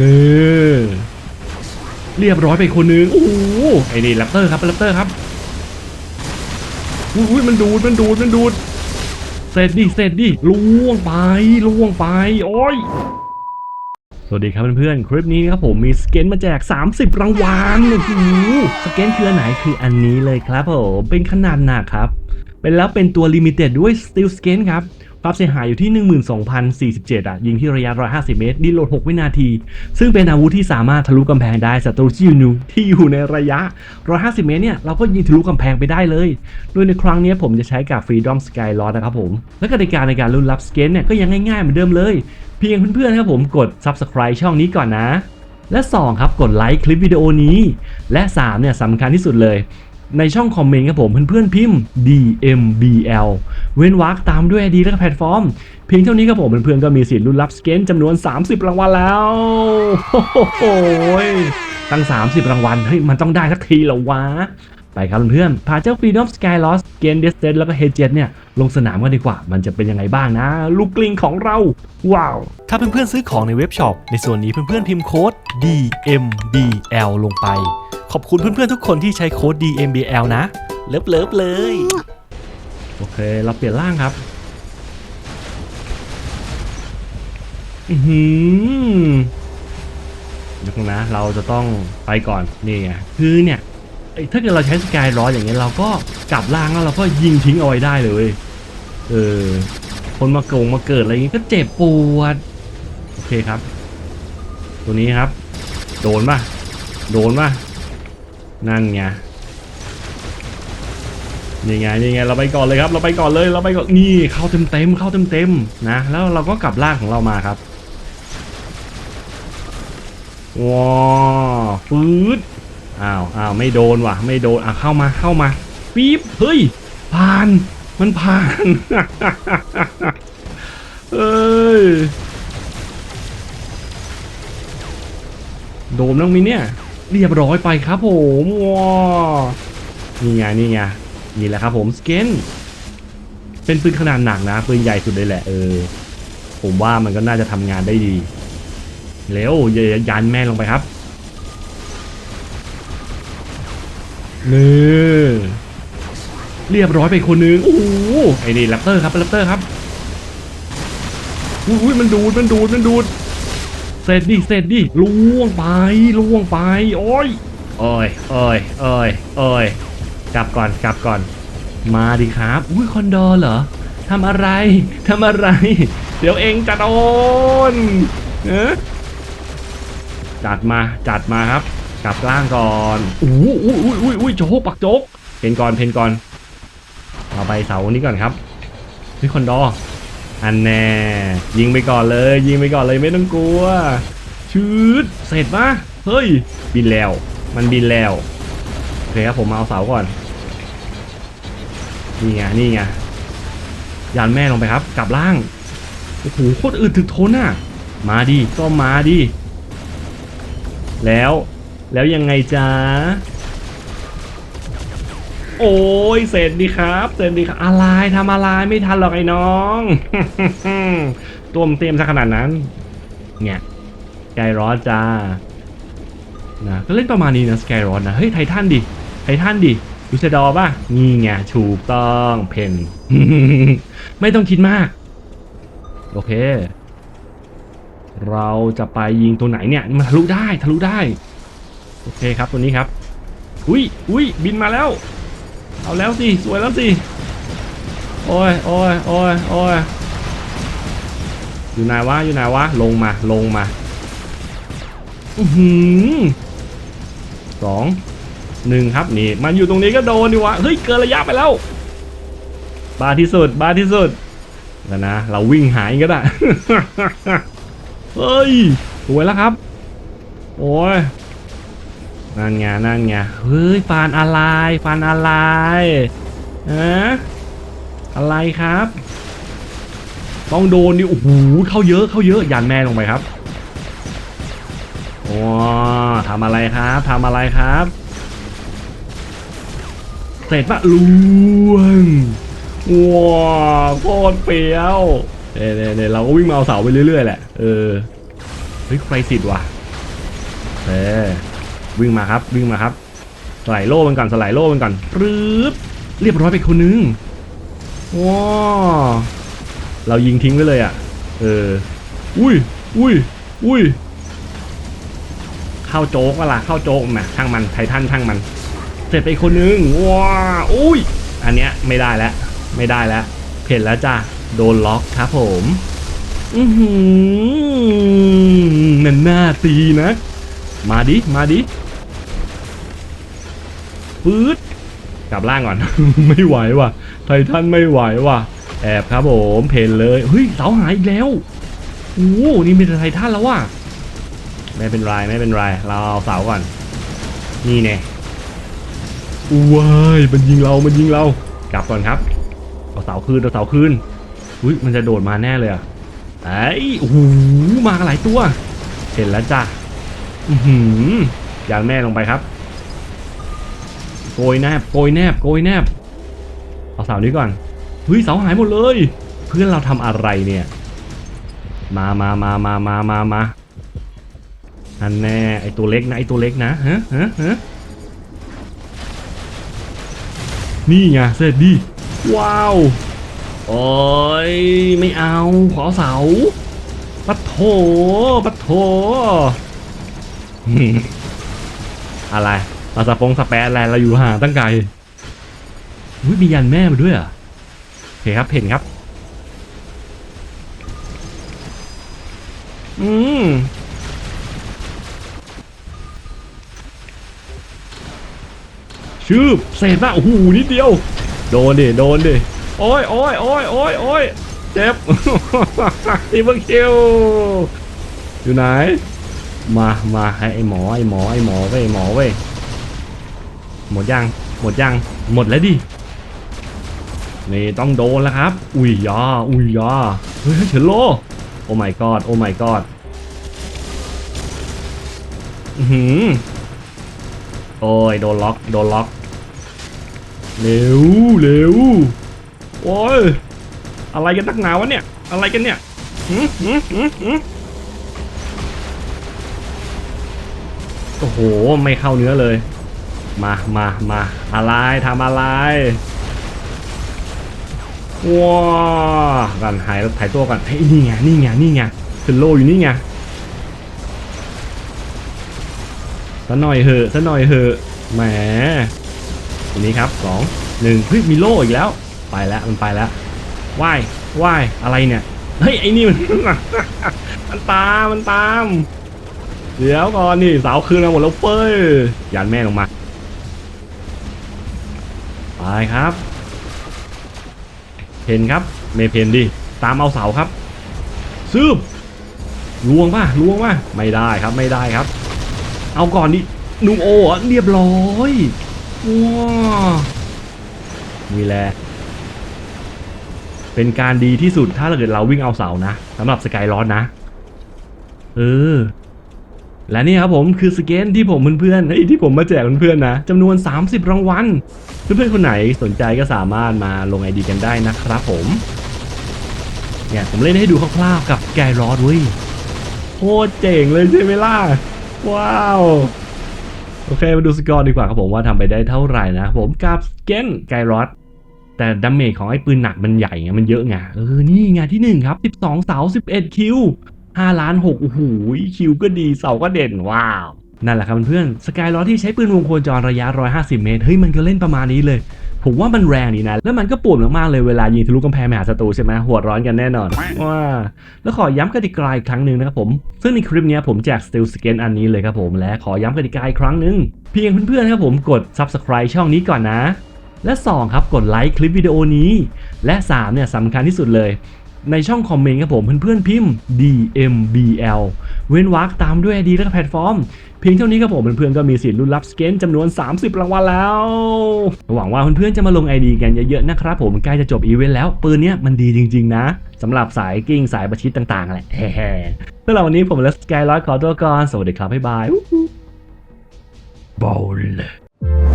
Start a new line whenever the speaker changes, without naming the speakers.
นี่เรียบร้อยไปคนนึงโอ้โหไอ้นี่แรปเตอร์ครับแรปเตอร์ครับอุ้ยมันดูดมันดูดมันดูดเสร็จดิเสร็จดิล่วงไปล่วงไปโอ้ยสวัสดีครับเพื่อนๆ คลิปนี้นะครับผมมีสเก็ตมาแจก 30 รางวัลโอ้โหสเก็ตคืออันไหนคืออันนี้เลยครับผมเป็นขนาดหนักครับ เป็นแล้วเป็นตัวลิมิเต็ดด้วย Steel Skin ครับ ความเสียหายอยู่ที่ 12,047อะยิงที่ระยะ 150 เมตร ดีโหลด 6 วินาที ซึ่งเป็นอาวุธที่สามารถทะลุกำแพงได้ศัตรูที่อยู่ที่อยู่ในระยะ 150 เมตรเนี่ยเราก็ยิงทะลุกำแพงไปได้เลย โดยในครั้งนี้ผมจะใช้กับ Freedom Sky l o t นะครับผม และกติกาในการลุ้นรับสเกนเนี่ยก็ยังง่ายๆเหมือนเดิมเลย เพียงเพื่อนๆครับผมกด Subscribe ช่องนี้ก่อนนะ และ 2 ครับกดไลค์คลิปวิดีโอนี้ และ 3 เนี่ยสำคัญที่สุดเลย ในช่องคอมเมนต์ครับผมเพื่อนๆพิมพ์ DMBL เว้นวรรคตามด้วย ID และแพลตฟอร์ม เพียงเท่านี้ครับผมเพื่อนๆก็มีสิทธิ์ลุ้นรับสเกนจำนวน 30 รางวัลแล้วโอ้โหตั้ง 30 รางวัลเฮ้ยมันต้องได้สักทีเหรอวะไปครับเพื่อนๆพาเจ้า Freedom Sky Lost เกนเดสเตนแล้วก็ h e d j e t เนี่ย ลงสนามกันดีกว่า มันจะเป็นยังไงบ้างนะ ลูกกลิ้งของเรา ว้าว
ถ้าเพื่อนๆซื้อของในเว็บช็อป ในส่วนนี้เพื่อนๆพิมพ์โค้ด DMBL ลงไป ขอบคุณเพื่อนๆทุกคนที่ใช้โค้ด DMBL นะ เลิฟเลิฟๆเลย
โอเค เราเปลี่ยนร่างครับ อือหือเดี๋ยวก่อนนะ เราจะต้องไปก่อน นี่ไง คือเนี่ยไอ้ถ้าเกิดเราใช้สกายร้อยอย่างเงี้ยเราก็กลับร่างแล้วเราก็ยิงทิ้งเอาไว้ได้เลย เออ คนมาโกงมาเกิดอะไรอย่างงี้ก็เจ็บปวด โอเคครับ ตัวนี้ครับ โดนป่ะ โดนป่ะ นั่นไงนี่ไงนี่ไงเราไปก่อนเลยครับ เราไปก่อนเลยเราไปก่อนนี่เข้าเต็มเต็มเข้าเต็มเต็มนะแล้วเราก็กลับร่างของเรามาครับว้าฟืดอ้าวอ้าวไม่โดนว่ะ ไม่โดนอะเข้ามาเข้ามาปี๊บเฮ้ยผ่านมันผ่านเอ้ยโดมน้องมินเนี่ย เรียบร้อยไปครับผมว้านี่ไงนี่ไงนี่แหละครับผมสเกนเป็นปืนขนาดหนักนะปืนใหญ่สุดเลยแหละเออผมว่ามันก็น่าจะทำงานได้ดีเร็วย่ายันแม่งลงไปครับนี่เรียบร้อยไปคนนึงโอ้โหไอ้นี่แรปเตอร์ครับแรปเตอร์ครับอุ้ยมันดูดมันดูดมันดูด เสร็จดิเสร็จดิล่วงไปล่วงไป โอ้ยโอ้ยโอ้ยโอ้ยโอ้ยกลับก่อนกลับก่อน มาดิครับ อุ้ยคอนโดเหรอทำอะไรทำอะไร เดี๋ยวเองจะโดนเออจัดมาจัดมาครับกลับล่างก่อนอู้อู้อู้อู้อู้โจ๊กปักโจ๊กเพนก่อนเพนก่อนเอาไปเสานี้ก่อนครับนี่คอนโด อันแน่ยิงไปก่อนเลย ยิงไปก่อนเลยไม่ต้องกลัวชืดเสร็จปะเฮ้ย บินแล้ว มันบินแล้วโอเคครับผมมาเอาเสาก่อนนี่ไงนี่ไงยันแม่ลงไปครับ กลับล่างโอ้โหโคตรอึดถึกทนอะ มาดิก็มาดิแล้ว แล้วยังไงจ๊ะ โอ้ยเสร็จดีครับเสร็จดีครับอะไรทำอะไรไม่ทันหรอกไอ้น้องตัวมนเตรียมซะขนาดนั้น เนี่ยใจร้อนจ้านะก็เล่นประมาณนี้นะสกายรอนนะเฮ้ยไททันดิไททันดิดูเซดอร์ป่ะนี่ไงถูกต้องเพนไม่ต้องคิดมาก โอเค เราจะไปยิงตัวไหนเนี่ยมันทะลุได้ทะลุได้ โอเคครับตัวนี้ครับ อุ้ยอุ้ยบินมาแล้ว เอาแล้วสิ สวยแล้วสิ โอ้ยโอ้ยโอ้ยโอ้ยอยู่ไหนวะ อยู่ไหนวะ ลงมา ลงมา อือหือสองหนึ่งครับนี่ มันอยู่ตรงนี้ก็โดนดีวะ เฮ้ย เกินระยะไปแล้ว บาที่สุด บาที่สุดแล้วนะ เราวิ่งหายก็ได้ เฮ้ย สวยแล้วครับ โอ้ย นั่นไงนั่นไงเฮ้ยฟานอะไรฟานอะไรฮะอะไรครับ ต้องโดนดิโอ้โหเข้าเยอะเข้าเยอะยันแม่ลงไปครับว้าทำอะไรครับทำอะไรครับเสร็จปะลวงว้าโคตรเปรี้ยวเน่เน่เน่เราก็วิ่งมาเอาเสาไปเรื่อยๆแหละเออเฮ้ยใครสิทธิ์วะเออ วิ่งมาครับ วิ่งมาครับสไลด์โล่มันก่อนสไลด์โล่มันก่อนรืบเรียบร้อยไปคนนึงว้าเรายิงทิ้งไว้เลยอะ เออ อุ้ย อุ้ย อุ้ย เข้าโจ๊กวะล่ะเข้าโจ๊กมาช่างมัน ไททันช่างมัน เสร็จไปคนนึงว้าอุ้ย อันเนี้ยไม่ได้แล้ว ไม่ได้แล้วเห็นแล้วจ้ะโดนล็อกครับผม อือหือนั่นหน้าตีนะ มาดิ มาดิ ปื๊ดกลับล่างก่อน ไม่ไหวว่ะ ไททันไม่ไหวว่ะ แอบครับผมเพนเลยเฮ้ยเสาหายอีกแล้วโอ้นี่มีแต่ไททันแล้วว่ะไม่เป็นไรไม่เป็นไรเราเอาเสาก่อน นี่แน่ว้ายมันยิงเรามันยิงเรา กลับก่อนครับเอาเสาคืนเอาเสาคืนอุ้ยมันจะโดดมาแน่เลยอะไอ้ยโอ้โหมาหลายตัว เห็นแล้วจ้ะอือหือยานแม่ลงไปครับ โกยแนบโกยแนบโกยแนบเอาเสานี้ก่อนเฮ้ยเสาหายหมดเลย เพื่อนเราทำอะไรเนี่ย มามามามามามามาอันแน่ไอตัวเล็กนะไอตัวเล็กนะฮะฮะฮะนี่ไงเสร็จดิว้าวโอ้ยไม่เอาขอเสาปัดโถปัดโถอะไร มาสะปงสแปรอะไรเราอยู่ห่างตั้งไกลอุ๊ยมียันแม่มาด้วยอะโอเคครับเห็นครับ อืมชืบเศษหน้าโอ้โหนิดเดียว โดนดิ โดนดิ โอ้ยโอ้ยโอ้ยโอ้ยโอ้ยเจ็บทีเบิร์คิวอยู่ไหน มา มาให้ไอหมอไอหมอไอหมอเว้ยไอ้หมอเว้ย หมดยังหมดยังหมดแล้วดินี่ต้องโดนแล้วครับ อุ้ยยาอุ้ยยาเฮ้ยเฉลโลโอ้ my god โอ้ my god อือหือโอ้ยโดนล็อกโดนล็อกเร็วเร็วโอ้ยอะไรกันนักหนาวะเนี่ย อะไรกันเนี่ยหืมหืมหืมหืมโอ้โห ไม่เข้าเนื้อเลย มามามาอะไรทำอะไรว้ากันหายถ่ายตัวก่อนเฮ้ยนี่ไงนี่ไงนี่ไงเป็นโลอยู่นี่ไงสะหน่อยเหอะสะหน่อยเหอะแหมอันนี้ครับสองหนึ่งเฮ้ยมีโลอีกแล้ว ไปแล้วมันไปแล้วว่ายว่ายอะไรเนี่ยเฮ้ยไอ้นี่มันมันตามมันตาม เดี๋ยวก่อนนี่สาวคืนมาหมดแล้วเฟ้ยยันแม่ลงมา ไปครับ เพนครับ เมเพนดิ ตามเอาเสาครับ ซืบลวงป่ะลวงป่ะไม่ได้ครับไม่ได้ครับ เอาก่อนดินุ่งโอเรอเรียบร้อยว้านี่แหละเป็นการดีที่สุดถ้าเราเกิดเราวิ่งเอาเสานะสำหรับสกายร้อนนะ เออ และนี่ครับผมคือสเกนที่ผมเพื่อนๆที่ผมมาแจกเพื่อนๆนะจำนวน 30 รางวัล เพื่อนๆคนไหนสนใจก็สามารถมาลงไอดีกันได้นะครับผมเนี่ยผมเล่นให้ดูคร่าวๆกับแกรอดเว้ยโคตรเจ๋งเลยใช่ไหมล่ะ ว้าวโอเคมาดูสกอร์ดีกว่าครับผมว่าทำไปได้เท่าไหร่นะผมกับสเกนไกรอดแต่ดาเมจของไอ้ปืนหนักมันใหญ่ไงมันเยอะไงเออนี่ไงที่หนึ่งครับ 12 เสา 11 คิว5ล้าน6โอ้โหคิวก็ดีเสาก็เด่นว้าว นั่นแหละครับเพื่อนสกายล้อที่ใช้ปืนวงโคจรระยะ 150 เมตร เฮ้ยมันก็เล่นประมาณนี้เลย ผมว่ามันแรงดีนะ แล้วมันก็ปวดมากๆเลยเวลายิงทะลุกำแพงไปหาศัตรูใช่ไหมหัวร้อนกันแน่นอนว้าแล้วขอย้ำกติกาอีกครั้งหนึ่งนะครับผม ซึ่งในคลิปนี้ผมแจกสติลสเกนอันนี้เลยครับผม และขอย้ำกติกาอีกครั้งหนึ่งเพียงเพื่อนๆครับผมกด subscribe ช่องนี้ก่อนนะ และ 2 ครับกดไลค์คลิปวิดีโอนี้ และ3เนี่ยสำคัญที่สุดเลย ในช่องคอมเมนต์ครับผมเพื่อนๆพิมพ์ DMBL เว้นวรรคตามด้วย ID และแพลตฟอร์ม เพียงเท่านี้ครับผมเพื่อนๆก็มีสิทธิ์ลุ้นรับสเกนจำนวน 30 รางวัลแล้ว หวังว่าเพื่อนๆจะมาลง ID กันเยอะๆนะครับผมใกล้จะจบอีเวนต์แล้ว ปืนเนี้ยมันดีจริง ๆ นะสำหรับสายกิ้งสายประชิดต่างๆแหละแฮ่ๆสำหรับวันนี้ผมและสกายร้อยขอตัวก่อนสวัสดีครับบ๊ายบายบอล